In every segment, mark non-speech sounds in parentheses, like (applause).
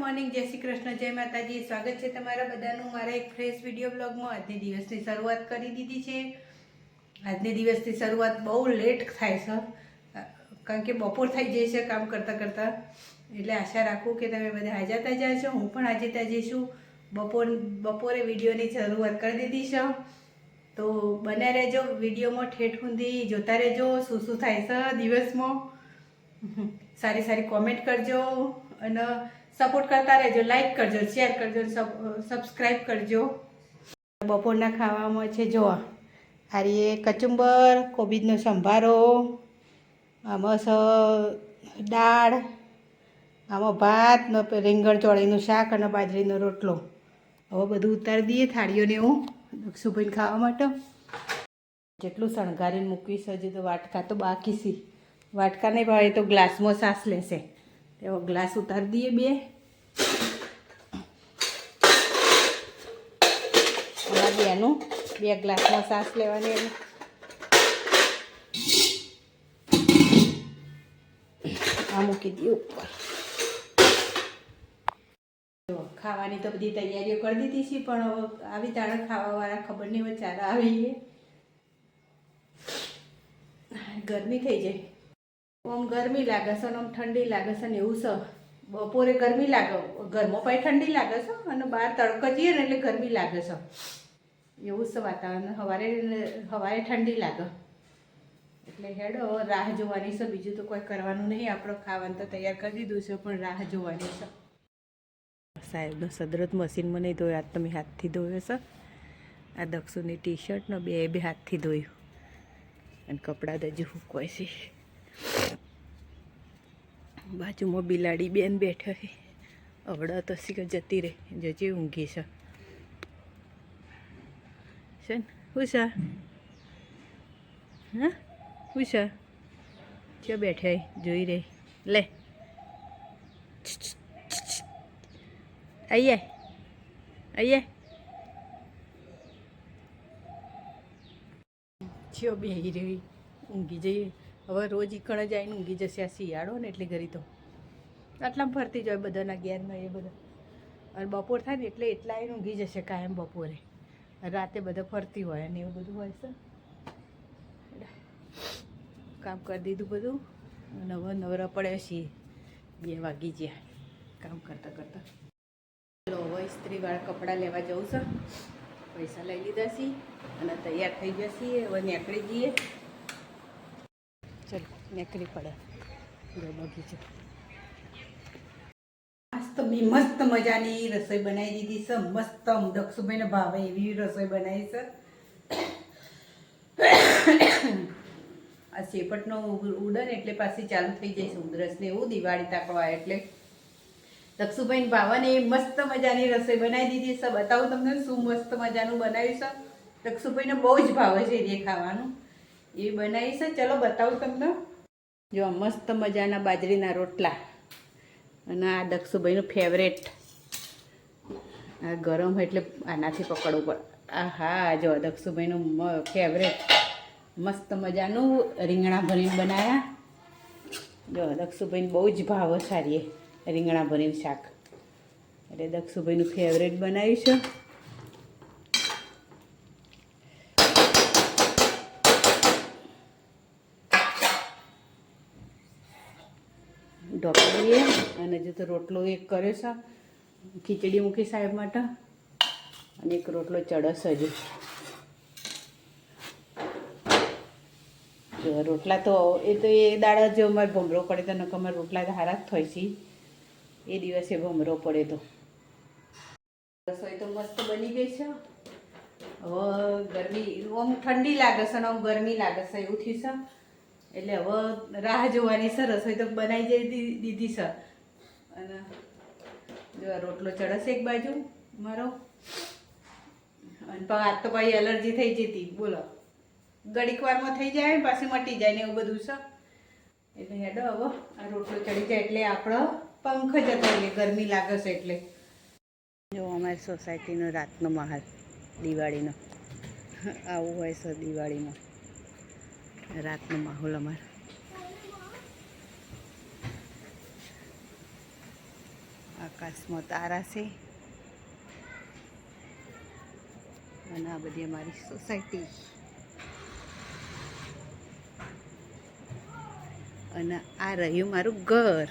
Morning, જય શ્રી કૃષ્ણ, જય માતાજી. સ્વાગત છે તમારા બધાનું મારા એક ફ્રેશ વીડિયો બ્લોગમાં આજની દિવસની શરૂઆત કરી દીધી છે. આજની દિવસની શરૂઆત બહુ લેટ થાય છે કારણ કે બપોર થઈ જાય છે કામ કરતાં કરતાં. એટલે આશા રાખું કે તમે બધા હાજર તાજા છો. હું પણ આજે તાજી છું. બપોર, બપોરે વિડીયોની શરૂઆત કરી દીધી છે તો બને રહેજો વિડીયોમાં ઠેઠ ઊંધી જોતા રહેજો. શું શું થાય છે દિવસમાં? (laughs) સારી સારી કોમેન્ટ કરજો. અને સપોર્ટ કરતા રહેજો લાઈક કરજો શેર કરજો સબસ્ક્રાઈબ કરજો. બપોરના ખાવામાં છે, જો, હારીએ રીએ કચુંબર, કોબીજનો સંભારો, આમાં સ, દાળ, આમાં ભાત, ને રીંગણ ચોળીનું શાક અને બાજરીનો રોટલો. હવે બધું ઉતારી દઈએ થાળીઓને હું દક્ષુભાઈને ખાવા માટે. જેટલું શણગારીને મૂકવીશ હજી તો વાટકા તો બાકી છે. વાટકા નહીં ભાવે તો ગ્લાસમાં સાસ લેશે. તેવો ગ્લાસ ઉતારી દઈએ બે. અમારા બેનું બે ગ્લાસમાં સાસ લેવાની એનું. આ મૂકી દઈએ ઉપર. ખાવાની તો બધી તૈયારીઓ કરી દીધી છે, પણ હવે આવી તાણે ખાવાવાળા ખબર નહીં હવે ચારા આવીએ. ગરમી થઈ જાય. આમ ગરમી લાગે છે અને આમ ઠંડી લાગે છે ને એવું છે. બપોરે ગરમી લાગે, ઘરમાં પણ ઠંડી લાગે છે અને બહાર તડકો જઈએ ને એટલે ગરમી લાગે છે. એવું છે વાતાવરણ. સવારે સવારે ઠંડી લાગે. એટલે હેડો રાહ જોવાની છે. બીજું તો કોઈ કરવાનું નહીં. આપણે ખાવાનું તો તૈયાર કરી દીધું છે, પણ રાહ જોવાની છે. સાહેબનો સદરત મશીનમાં નહીં ધોયો. આજ તમે હાથથી ધોયો છે. આ દક્ષુની ટી શર્ટનો બે બે હાથથી ધોયું. અને કપડાં તો હજુ કોઈ છે. બાજુમાં બિલાડી બેન બેઠા છે. અવડા તો શીખ જતી રહે, જજે ઊંઘી છે. ને? ઉષા હા? ઉષા ક્યાં બેઠા? જોઈ રહી. લે. આઈએ આઈએ બે બેહી રહી, ઊંઘી જઈએ. હવે રોજ ઈકણ આવીને ઊંઘી જશે આ શિયાળો ને એટલે ઘરી તો. આટલામાં ફરતી જ હોય બધાના ગેરમાં એ બધા. અને બપોર થાય ને એટલે એટલા આવીને ઊંઘી જશે કાયમ બપોરે. રાતે બધા ફરતી હોય અને એવું બધું હોય છે. કામ કરી દીધું બધું. અને હવે નવરા પડ્યા છીએ. બે વાગી ગયા. કામ કરતાં કરતાં. ચલો, હવે ઇસ્ત્રીવાળા કપડાં લેવા જવું છે. પૈસા લઈ લીધા છીએ અને તૈયાર થઈ છીએ હવે નીકળી જઈએ. ચલો, નીકળી પડે. બગીચો મેં મસ્ત મજાની રસોઈ બનાવી દીધી છે. મસ્ત દક્ષુભાઈને ભાવે એવી રસોઈ બનાવી છે. આ શેપટનો ઉડન એટલે પાછી ચાલુ થઈ જાય છે ઉધરસને એવું દિવાળી તાકવા એટલે. દક્ષુભાઈ ભાવાને મસ્ત મજાની રસોઈ બનાવી દીધી છે. બતાવું તમને શું મસ્ત મજાનું બનાવ્યું છે. દક્ષુભાઈને બહુ જ ભાવે છે એ ખાવાનું. એ બનાવી છે ચલો બતાવું તમને. જો મસ્ત મજાના બાજરીના રોટલા. અને આ દક્ષુભાઈનું ફેવરેટ આ ગરમ એટલે આનાથી પકડવું પડે. આ હા જો દક્ષુભાઈનું ફેવરેટ મસ્ત મજાનું રીંગણા ભરીને બનાવ્યા જો દક્ષુભાઈને બહુ જ ભાવ સારી રીંગણા ભરીને શાક. એટલે દક્ષુભાઈનું ફેવરેટ બનાવ્યું છે ઢોકળીએ અને જે તો રોટલો એક કર્યો છે, ખીચડી મૂકી સાહેબ માટે અને એક રોટલો ચડસ જો રોટલા તો એ તો એ દાડા જો અમારે ભમરો પડે તો નકર અમારે રોટલા તો હારા જ થાય છે. એ દિવસે ભમરો પડે તો. રસોઈ તો મસ્ત બની ગઈ છે. હવે ગરમી આમ ઠંડી લાગે છે અને આમ ગરમી લાગે છે એવું થયું છે. એટલે હવે રાહ જોવાની સરસ રસોઈ તો બનાવી જઈ દીધી સર અને જો રોટલો ચડશે એક બાજુ, મારો. અને પણ આજ તો પાછી એલર્જી થઈ જતી બોલો. ઘડીક વારમાં થઈ જાય પાછી મટી જાય ને એવું બધું છે. એટલે હેડો હવે, આ રોટલો ચડી જાય એટલે આપણો પંખ જતો રહીએ ગરમી લાગે છે એટલે. જો અમારી સોસાયટીનો રાતનો માહોલ, દિવાળીનો. આવું હોય છે દિવાળીમાં. રાતનો માહોલ અમારો. આકાશમાં તારા છે. અને આ બધી અમારી સોસાયટી. અને આ રહ્યું મારું ઘર.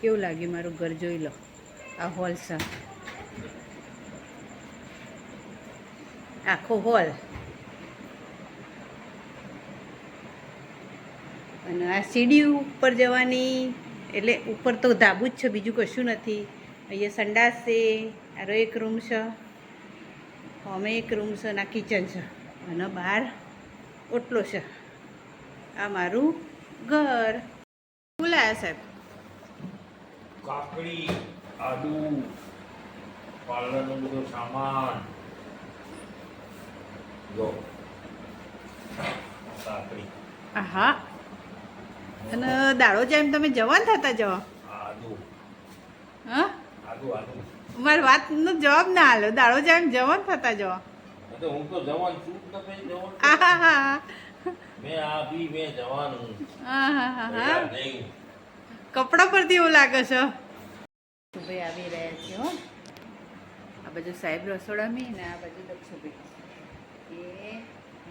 કેવું લાગ્યું મારું ઘર જોઈ લો. આ હોલ છે. આખો હોલ. અને આ સીડી ઉપર જવાની એટલે ઉપર તો ધાબુ જ છે બીજું કશું નથી. અહીંયા સંડાસ છે આરો એક રૂમ છે અમે એક રૂમ છે અને આ કિચન છે. અને બહાર ઓટલો છે. આ મારું ઘર. બોલાયા સાહેબ? કાકડી આદુ પાર્લરનો બધો સામાન. જો કાકડી. હા અને દાડો જેમ તમે જવાન થતા જાઓ. હા? મારી વાતનો જવાબ ના આલો. દાડો જેમ જવાન થતા જાઓ. હું તો જવાન છું તમે જવાન હા હા. મેં આ બી મેં જવાન હું. કપડા પરથી એવું લાગે છે. ભાઈ આવી રહ્યા છે હો. આ બાજુ સાહેબ રસોડામાં ને આ બાજુ દક્ષુભાઈ એ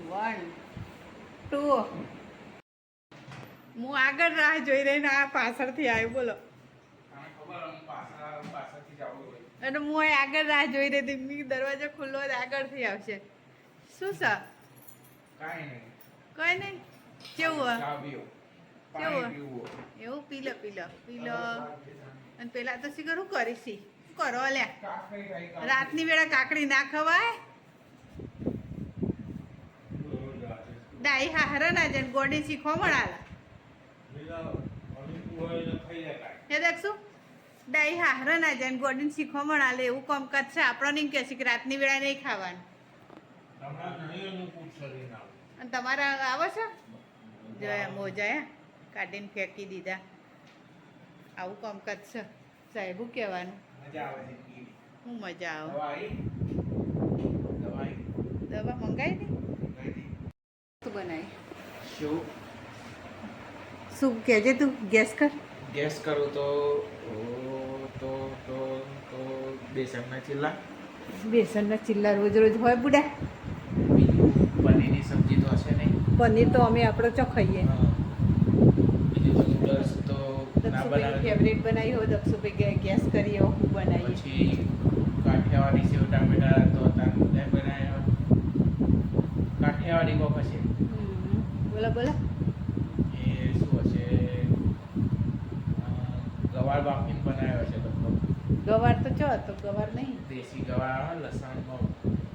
વન ટુ હું આગળ રાહ જોઈ રહીને આ પાછળથી આવ્યો બોલો. અને હું આગળ રાહ જોઈ રહી હતી મેં દરવાજો ખુલ્લો તો આગળથી આવશે. શું સર કઈ નહીં. કેવું હોય? કેવું એવું? પીલો પીલો પીલો. અને પેલા તો શીખર કરું કરીશી? શું કરો અલ્યા રાતની વેળા કાકડી ના ખવાય? ડાઈ હા હરે ના જાય ગોડી શીખવા મળાલા. એ દેખશું? ડાઈ હા હરે ના જાય ગોડીન શીખો મળાલે એવું કામકાજ છે. આપણો નહીં કહેશે કે રાતની વેળા નહીં ખાવાનું. અને તમારા આવો છો? જોયા મોજા હે? કાઢીને ફેંકી દીધા. આવું કામકાજ છે. સાહેબ શું કહેવાનું? હું મજા આવે. દવા મંગાવી દે શું બનાવી? શું? શું કહેજે તું? ગેસ કર. ગેસ કરું તો તો તો તો બેસનના ચીલા બેસનના ચિલ્લા રોજ રોજ હોય બુડા. પનીરની સબ્જી તો હશે નહીં. પનીર તો અમે આપણો ચો ખાઈએ હા. બીજું તો નૂડલ્સ તો ના દક્ષુભાઈની બનાવે ફેવરેટ બનાવી હોય દક્ષુભાઈ ગેસ કરીએ એવું હું બનાવીએ પછી કાઠિયાવાડી સેવ ટામેટા તો તાર બધા બનાવ્યા કાઠિયાવાડી કોક હશે હમ. બોલો બોલો એ શું હશે અ, ગવાર બાફીને બનાવ્યો છે લગભગ ગવાર તો ચો તો ગવાર નહીં. દેશી ગવાર લસણ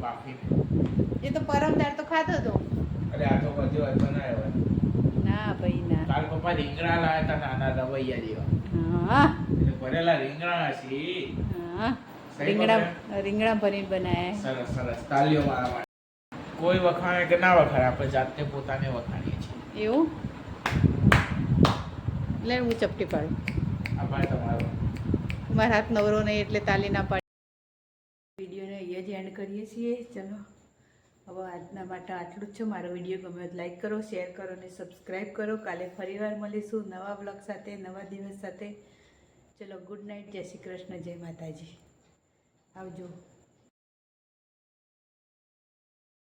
બાફી. એ તો પરમ દાળ તો ખાધો તો. અરે આ તો બધો હતો ના આવ્યો ના ભાઈ ના. કાલ પપ્પા રીંગણા લાવ્યા હતા નાના દવૈયા જેવા. હા. એટલે ભરેલા રીંગણા હશે. હા. રીંગણા રીંગણા ભરી બનાયા. સરસ સરસ. તાલીઓ મારા કોઈ વખાણે કે ના વખાણે આપણે જાતે પોતાને વખાણીએ છીએ. એવું? લે હું ચપટી પાડું. આભાર તમારો. મારા હાથ નવરો નહીં એટલે તાલી ના પાડી. વિડીયોને અહીંયા જ એન્ડ કરીએ છીએ. ચલો, હવે આજના માટે આટલું જ છે. મારો વીડિયો ગમે તો લાઈક કરો શેર કરો અને સબસ્ક્રાઈબ કરો. કાલે ફરીવાર મળીશું નવા બ્લોગ સાથે, નવા દિવસ સાથે. ચલો ગુડ નાઇટ જય શ્રી કૃષ્ણ. જય માતાજી. આવજો.